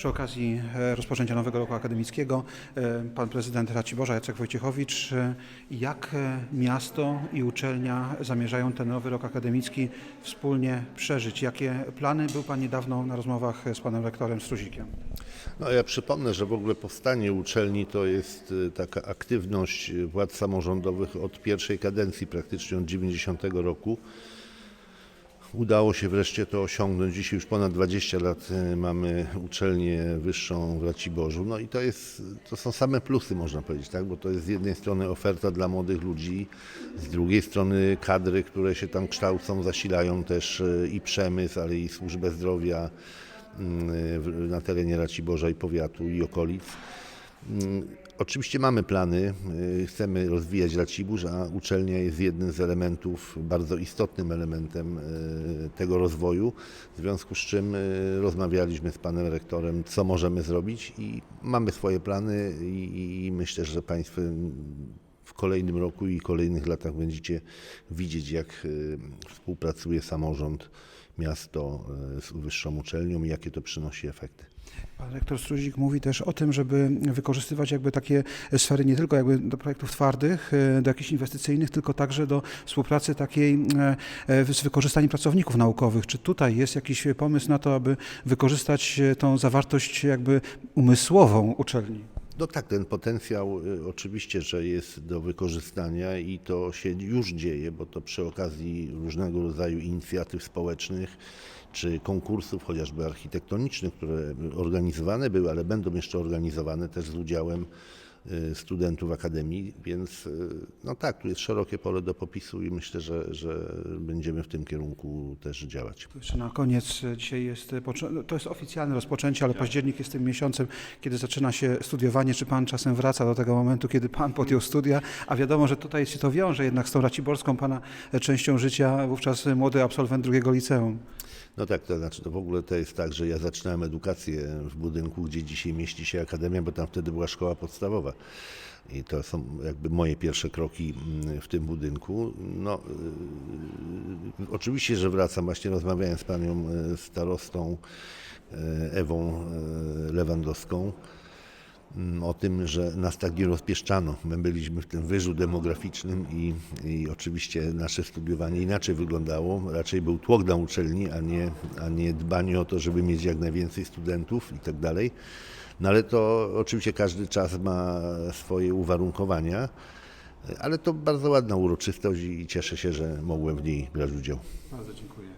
Przy okazji e, rozpoczęcia nowego roku akademickiego e, pan prezydent Raciborza Jacek Wojciechowicz, e, jak miasto i uczelnia zamierzają ten nowy rok akademicki wspólnie przeżyć? Jakie plany był pan niedawno na rozmowach z panem rektorem Struzikiem? No ja przypomnę, że w ogóle powstanie uczelni to jest taka aktywność władz samorządowych od pierwszej kadencji, praktycznie od 90 roku. Udało się wreszcie to osiągnąć. Dzisiaj już ponad 20 lat y, mamy uczelnię wyższą w Raciborzu. No i to, jest, to są same plusy, można powiedzieć, tak? bo to jest z jednej strony oferta dla młodych ludzi, z drugiej strony kadry, które się tam kształcą, zasilają też y, i przemysł, ale i służbę zdrowia w- na terenie Raciborza i powiatu i okolic. Mm, Oczywiście mamy plany, y, chcemy rozwijać Racibórz, a uczelnia jest jednym z elementów, bardzo istotnym elementem y, tego rozwoju, w związku z czym y, rozmawialiśmy z panem rektorem, co możemy zrobić i mamy swoje plany i, i myślę, że Państwo w kolejnym roku i kolejnych latach będziecie widzieć, jak y, współpracuje samorząd, miasto y, z wyższą uczelnią i jakie to przynosi efekty. Pan rektor Struzik mówi też o tym, żeby wykorzystywać jakby takie sfery nie tylko jakby do projektów twardych, e, do jakichś inwestycyjnych, tylko także do współpracy takiej e, e, z wykorzystaniem pracowników naukowych. Czy tutaj jest jakiś pomysł na to, aby wykorzystać e, tą zawartość jakby umysłową uczelni? No tak, ten potencjał y, oczywiście, że jest do wykorzystania i to się już dzieje, bo to przy okazji różnego rodzaju inicjatyw społecznych czy konkursów, chociażby architektonicznych, które organizowane były, ale będą jeszcze organizowane też z udziałem studentów Akademii, więc y, no tak, tu jest szerokie pole do popisu i myślę, że, że będziemy w tym kierunku też działać. To Jeszcze na koniec, e, dzisiaj jest, no, to jest oficjalne rozpoczęcie, ale październik jest tym miesiącem, kiedy zaczyna się studiowanie. Czy pan czasem wraca do tego momentu, kiedy pan podjął studia? A wiadomo, że tutaj się to wiąże jednak z tą raciborską pana częścią życia, wówczas młody absolwent drugiego liceum. No tak, to znaczy to w ogóle to jest tak, że ja zaczynałem edukację w budynku, gdzie dzisiaj mieści się akademia, bo tam wtedy była szkoła podstawowa. I to są jakby moje pierwsze kroki mm, w tym budynku. No, yy, oczywiście, że wracam. Właśnie rozmawiałem z panią yy, starostą yy, Ewą yy, Lewandowską mm, o tym, że nas tak nie rozpieszczano. My byliśmy w tym wyżu demograficznym i, i oczywiście nasze studiowanie inaczej wyglądało. Raczej był tłok na uczelni, a nie, a nie dbanie o to, żeby mieć jak najwięcej studentów i tak dalej. No ale to oczywiście każdy czas ma swoje uwarunkowania, ale to bardzo ładna uroczystość i cieszę się, że mogłem w niej brać udział. Bardzo dziękuję.